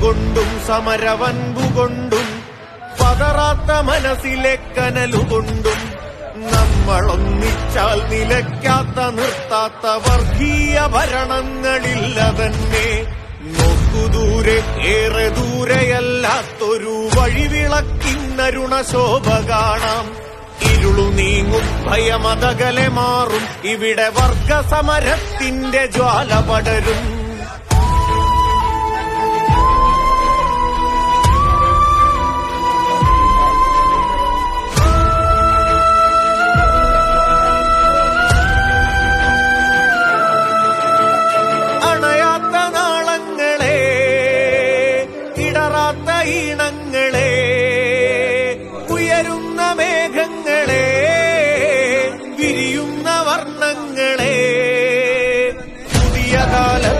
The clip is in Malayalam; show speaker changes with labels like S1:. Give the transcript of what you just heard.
S1: കരുത്തുകൊണ്ടും സമരവൻപുകൊണ്ടും പതറാത്ത മനസ്സിലെ കനലുകൊണ്ടും നമ്മളൊന്നിച്ചാൽ നിലയ്ക്കാത്ത നിർത്താത്ത വർഗീയ ഭരണങ്ങളില്ല തന്നെ നോക്കു ദൂരെ ഏറെ ദൂരെയല്ലാത്തൊരു വഴിവിളക്കിന്നരുണശോഭ കാണാം. ഇരുളു നീങ്ങും ഭയമതകലെ മാറും ഇവിടെ വർഗസമരത്തിന്റെ ജ്വാല പടരും. വീണങ്ങളെ ഉയരുന്ന മേഘങ്ങളെ വിരിയുന്ന വർണങ്ങളെ. പുതിയ കാലം